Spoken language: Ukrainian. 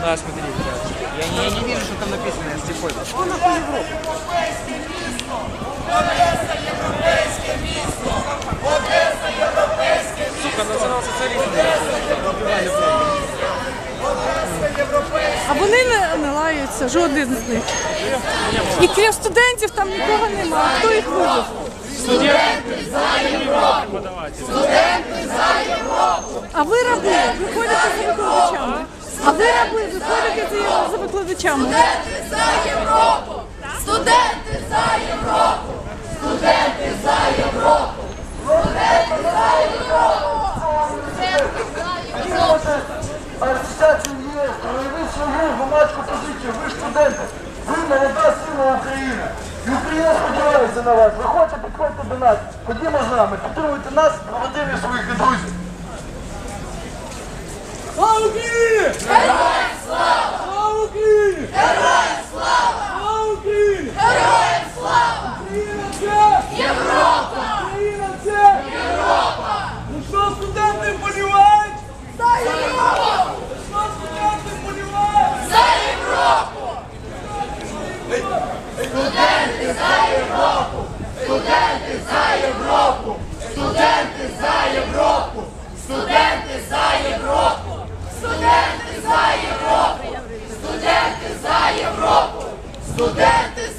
Да, смотри, я, я не вижу, что там написано, я слепой. Что нахуй Европа? Сука, национал-социалисты. А вони не, не лаються, жоден з них. І крім студентів там нікого нема. Хто їх вивів? Студенты за Европу! Преподаватели. А ви раби, ви ходите за викладачами. А ви раби, ви за, за викладачами. за Європу! Студенти за Європу! Студенти за Європу! Асоціацію ЄС, проявив свою громадську позицію. Ви студенти, ви молода сила України. І Україна сподівається на вас. Ви хочете, підходьте до нас. Ходімо з нами, підтримуйте нас, проводимо своїх друзів. Студенти за Європу! Студенти за Європу! Студенти за Європу! Студенти за Європу! Студенти за Європу! Студенти за Європу! Студенти